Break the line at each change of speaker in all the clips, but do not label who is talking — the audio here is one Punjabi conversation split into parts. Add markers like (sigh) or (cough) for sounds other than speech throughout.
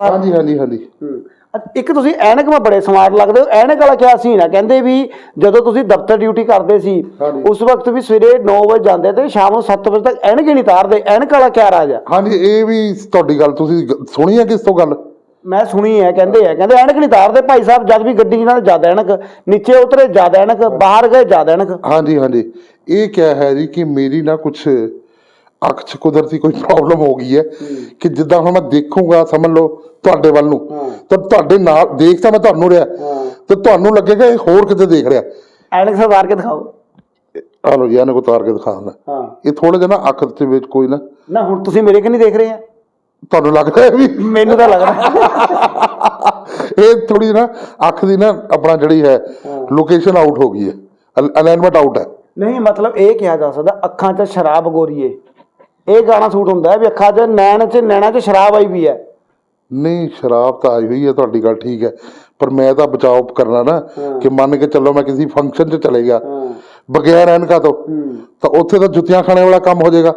ਹਾਂਜੀ ਹਾਂਜੀ ਹਾਂਜੀ।
ਅ- ਇੱਕ ਤੁਸੀਂ ਐਨਕ ਮੈਂ ਬੜੇ ਸਮਾਰਟ ਲੱਗਦੇ ਹੋ। ਐਨਕ ਵਾਲਾ ਕਿਆ ਸੀ ਨਾ ਕਹਿੰਦੇ ਵੀ ਜਦੋਂ ਤੁਸੀਂ ਦਫ਼ਤਰ ਡਿਊਟੀ ਕਰਦੇ ਸੀ
ਹਾਂਜੀ।
ਉਸ ਵਕਤ ਵੀ ਸਵੇਰੇ 9 ਵਜੇ ਜਾਂਦੇ ਤੇ ਸ਼ਾਮ ਨੂੰ 7 ਵਜੇ ਤੱਕ ਐਨਕ ਹੀ ਨਹੀਂ ਤਾਰਦੇ। ਐਨਕ ਵਾਲਾ ਕਿਆ ਰਾਜ ਆ?
ਹਾਂਜੀ ਇਹ ਵੀ ਤੁਹਾਡੀ ਗੱਲ। ਤੁਸੀਂ ਗ- ਸੁਣੀ ਹੈ ਕਿਸ ਤੋਂ ਗੱਲ?
ਮੈਂ ਸੁਣੀ ਹੈ ਕਹਿੰਦੇ ਆ। ਕਹਿੰਦੇ ਐਨਕ ਨਹੀਂ ਤਾਰਦੇ। ਭਾਈ ਸਾਹਿਬ ਜਦ ਵੀ ਗੱਡੀ ਨਾਲ ਜ਼ਿਆਦਾ ਐਨਕ ਨੀਚੇ ਉਤਰੇ ਜ਼ਿਆਦਾ ਐਨਕ ਬਾਹਰ ਗਏ ਜ਼ਿਆਦਾ ਐਨਕ।
ਹਾਂਜੀ ਹਾਂਜੀ। ਇਹ ਕਿਆ ਹੈ ਜੀ ਕਿ ਮੇਰੀ ਨਾ ਕੁਝ ਅੱਖ 'ਚ ਕੁਦਰਤੀ ਕੋਈ ਪ੍ਰੋਬਲਮ ਹੋ ਗਈ ਹੈ ਕਿ ਜਿੱਦਾਂ ਹੁਣ ਮੈਂ ਦੇਖੂੰਗਾ ਸਮਝ ਲਓ ਤੁਹਾਡੇ ਵੱਲ ਨੂੰ। ਤਾਂ ਤੁਹਾਡੇ ਨਾਲ ਦੇਖ ਤਾਂ ਮੈਂ ਤੁਹਾਨੂੰ ਰਿਹਾ। ਤੇ ਤੁਹਾਨੂੰ ਲੱਗੇਗਾ ਇਹ ਹੋਰ ਕਿਤੇ ਦੇਖ ਰਿਹਾ।
ਐਨਕ ਸਵਾਰ ਕੇ ਦਿਖਾਓ।
ਆ ਲੋ ਜੀ ਇਹਨੇ ਕੋ ਤਾਰ ਕੇ ਦਿਖਾ ਦਿੰਦਾ।
ਹਾਂ।
ਇਹ ਥੋੜਾ ਜਿਹਾ ਨਾ ਅੱਖ ਦੇ ਵਿੱਚ ਕੋਈ ਨਾ।
ਨਾ ਹੁਣ ਤੁਸੀਂ ਮੇਰੇ ਕਿ ਨਹੀਂ ਦੇਖ ਰਹੇ ਆ।
ਤੁਹਾਨੂੰ ਲੱਗਦਾ ਹੈ ਵੀ?
ਮੈਨੂੰ ਤਾਂ ਲੱਗਦਾ। (laughs)
ਇਹ ਥੋੜੀ ਨਾ ਅੱਖ ਦੀ ਨਾ ਆਪਣਾ ਜਿਹੜੀ ਹੈ ਲੋਕੇਸ਼ਨ ਆਊਟ ਹੋ ਗਈ ਹੈ। ਅਲਾਈਨਮੈਂਟ ਆਊਟ ਹੈ।
ਨਹੀਂ ਮਤਲਬ ਇਹ ਕਿਹਾ ਜਾ ਸਕਦਾ ਅੱਖਾਂ 'ਚ ਸ਼ਰਾਬ ਗੋਰੀਏ। ਇਹ ਗਾਣਾ ਸੂਟ ਹੁੰਦਾ ਹੈ ਵੀ ਅੱਖਾਂ 'ਚ ਨੈਣ 'ਚ ਨੈਣਾ 'ਚ ਸ਼ਰਾਬ ਆਈ ਵੀ ਹੈ।
ਨਹੀਂ ਸ਼ਰਾਬ ਤਾਂ ਆਈ ਹੋਈ ਹੈ ਤੁਹਾਡੀ ਗੱਲ ਠੀਕ ਹੈ। ਪਰ ਮੈਂ ਤਾਂ ਬਚਾਓ ਕਰਨਾ ਨਾ ਕਿ ਮੰਨ ਕੇ ਚੱਲੋ ਮੈਂ ਕਿਸੇ ਫੰਕਸ਼ਨ 'ਚ ਚਲੇ ਗਿਆ ਬਗੈਰ ਐਨਕਾ ਤੋਂ ਤਾਂ ਉੱਥੇ ਤਾਂ ਜੁੱਤੀਆਂ ਖਾਣੇ ਵਾਲਾ ਕੰਮ ਹੋ ਜਾਏਗਾ।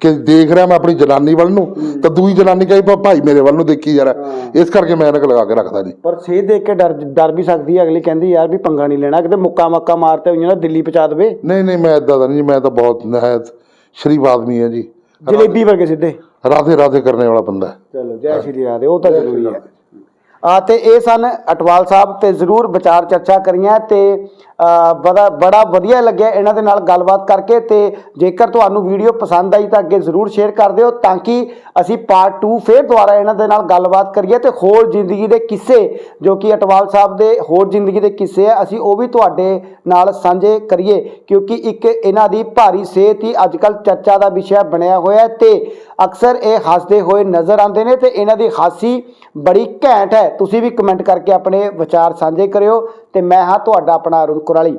ਕਿ ਦੇਖ ਰਿਹਾ ਮੈਂ ਆਪਣੀ ਜਨਾਨੀ ਵੱਲ ਨੂੰ ਤਾਂ ਦੂਈ ਜਨਾਨੀ ਕਹੀ ਭਾਈ ਮੇਰੇ ਵੱਲ ਨੂੰ ਦੇਖੀ ਰਿਹਾ। ਇਸ ਕਰਕੇ ਮੈਂ ਐਨਕ ਲਗਾ ਕੇ ਰੱਖਦਾ ਜੀ।
ਪਰ ਸੇ ਦੇਖ ਕੇ ਡਰ ਡਰ ਵੀ ਸਕਦੀ ਹੈ ਅਗਲੀ ਕਹਿੰਦੀ ਯਾਰ ਵੀ ਪੰਗਾ ਨਹੀਂ ਲੈਣਾ ਕਿਤੇ ਮੁੱਕਾ ਮੱਕਾ ਮਾਰਤੇ ਹੋਈਆਂ ਨਾ ਦਿੱਲੀ ਪਹੁੰਚਾ ਦੇਵੇ।
ਨਹੀਂ ਨਹੀਂ ਮੈਂ ਇਦਾਂ ਦਾ ਨਹੀਂ ਮੈਂ ਤਾਂ ਬਹੁਤ ਨਹਾਇਤ ਸ਼ਰੀਫ ਆਦਮੀ ਹੈ ਜੀ।
ਜਲੇਬੀ ਵਰਗੇ ਸਿੱਧੇ।
ਰਾਧੇ ਰਾਧੇ ਕਰਨੇ ਵਾਲਾ ਬੰਦਾ ਹੈ।
ਚਲੋ ਜੈ ਸ਼੍ਰੀ ਰਾਧੇ ਉਹ ਤਾਂ ਜ਼ਰੂਰੀ ਹੈ। ਤੇ ਇਹ ਸਨ ਅਟਵਾਲ ਸਾਹਿਬ ਤੇ ਜ਼ਰੂਰ ਵਿਚਾਰ ਚਰਚਾ ਕਰੀਆਂ ਤੇ ਅ, ਬੜਾ ਬੜਾ ਵਧੀਆ ਲੱਗਿਆ ਇਹਨਾਂ ਦੇ ਨਾਲ ਗੱਲਬਾਤ ਕਰਕੇ ਤੇ ਜੇਕਰ ਤੁਹਾਨੂੰ ਵੀਡੀਓ ਪਸੰਦ ਆਈ ਤਾਂ ਅੱਗੇ ਜ਼ਰੂਰ ਸ਼ੇਅਰ ਕਰ ਦਿਓ ਤਾਂ ਕਿ ਅਸੀਂ ਪਾਰਟ 2 ਫੇਰ ਦੁਬਾਰਾ ਇਹਨਾਂ ਦੇ ਨਾਲ ਗੱਲਬਾਤ ਕਰੀਏ ਤੇ ਹੋਰ ਜ਼ਿੰਦਗੀ ਦੇ ਕਿੱਸੇ ਜੋ ਕਿ ਅਟਵਾਲ ਸਾਹਿਬ ਦੇ ਹੋਰ ਜ਼ਿੰਦਗੀ ਦੇ ਕਿੱਸੇ ਆ ਅਸੀਂ ਉਹ ਵੀ ਤੁਹਾਡੇ ਨਾਲ ਸਾਂਝੇ ਕਰੀਏ ਕਿਉਂਕਿ ਇੱਕ ਇਹਨਾਂ ਦੀ ਭਾਰੀ ਸਿਹਤ ਹੀ ਅੱਜਕੱਲ ਚਰਚਾ ਦਾ ਵਿਸ਼ਾ ਬਣਿਆ ਹੋਇਆ ਹੈ ਤੇ ਅਕਸਰ ਇਹ ਹੱਸਦੇ ਹੋਏ ਨਜ਼ਰ ਆਉਂਦੇ ਨੇ ਤੇ ਇਹਨਾਂ ਦੀ ਹਾਸੀ ਬੜੀ ਘੈਂਟ ਹੈ। ਤੁਸੀਂ ਵੀ ਕਮੈਂਟ ਕਰਕੇ ਆਪਣੇ ਵਿਚਾਰ ਸਾਂਝੇ ਕਰਿਓ ਤੇ ਮੈਂ ਹਾਂ ਤੁਹਾਡਾ ਆਪਣਾ ਅਰੁਣ ਕੁਰਾਲੀ।